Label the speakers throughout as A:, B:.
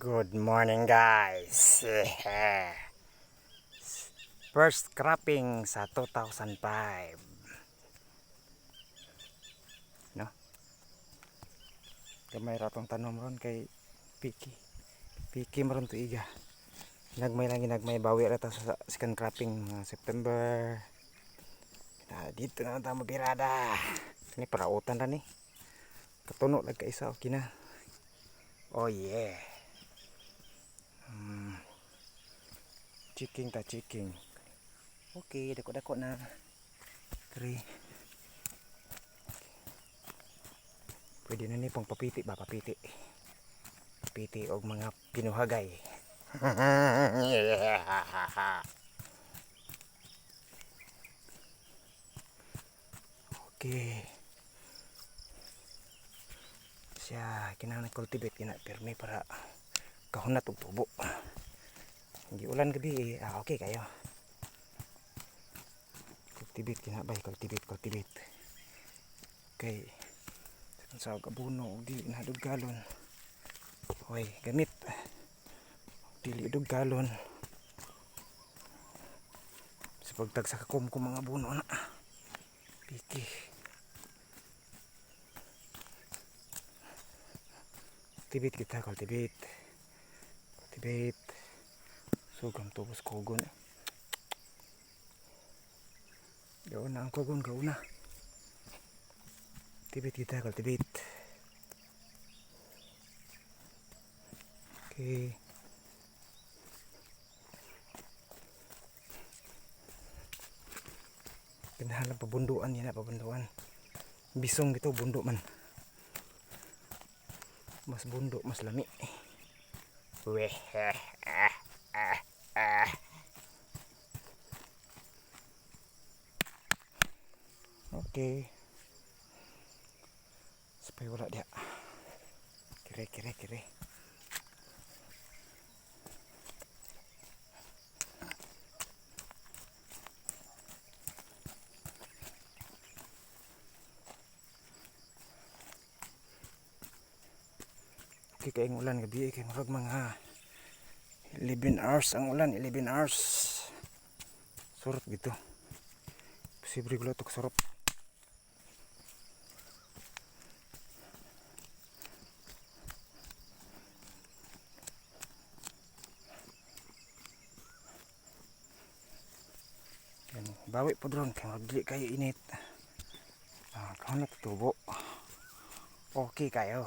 A: Good morning guys. First cropping sa 2005. No? Gamay ratong tanom ron kay Piki. Piki maron to iga. Nagmay lang ginagmay bawi rata sa second cropping September. Ah, dito na tayo mabirada. Ini parautan ra ni. Katuno lang ka isa okay. Oh yeah. Chiking ta chiking. Okay, dako-dako na. Kari. Pwede na ni pang papiti ba papiti. Papiti og mga pinuhagay. okay. Siya kinahanglan cultivate kina permi para kahunat og tubo. Hindi ulan gabi eh. Ah, okay kayo. Cultivate kinabay, cultivate, cultivate. Okay. Sa kabuno, dili na galon. Hoy, gamit. Dili dug galon. Sa pagtag sa kakumkum mga buno na. Piki. Cultivate kita, cultivate. Cultivate. Sugam tubos kogon. Gawin na ang kogon, gawin na. Cultivate kita, cultivate. Okay. Pinahalang pabunduan yan na pabunduan. Bisong gitu bundo man. Mas bundo, mas lami. Weh. ah, ah, ah. Okay. Supaya wala dia. Kire kire kire. Okay kayong ulan gabi kay murag mga 11 hours ang ulan 11 hours surot gitu posible gulo tok surot Yan, bawi po drone kay magdili kayo init. Ah, kahon na tutubo. Okay kayo.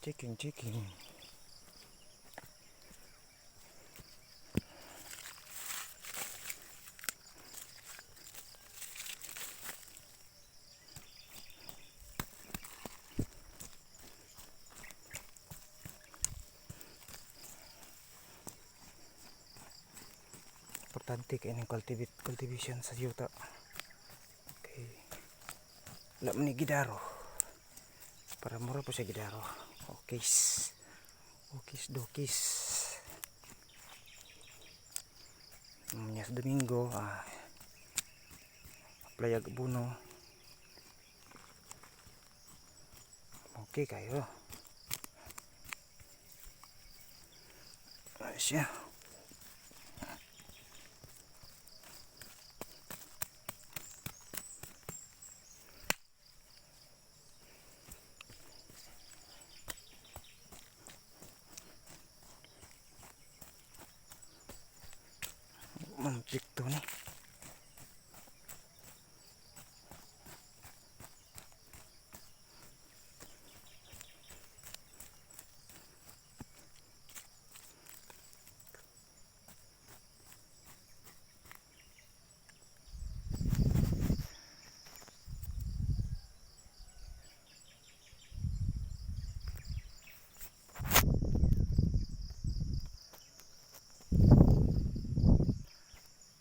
A: Chicken, chicken. Importante kayo ng cultivate, cultivation sa yuta. Okay. Mo ni gidaro. Para mura po siya gidaro. Okay. Okis dokis. Nyas Domingo. Ah. Playag Buno. Okay kayo. Ayos siya. Mamjik to ni.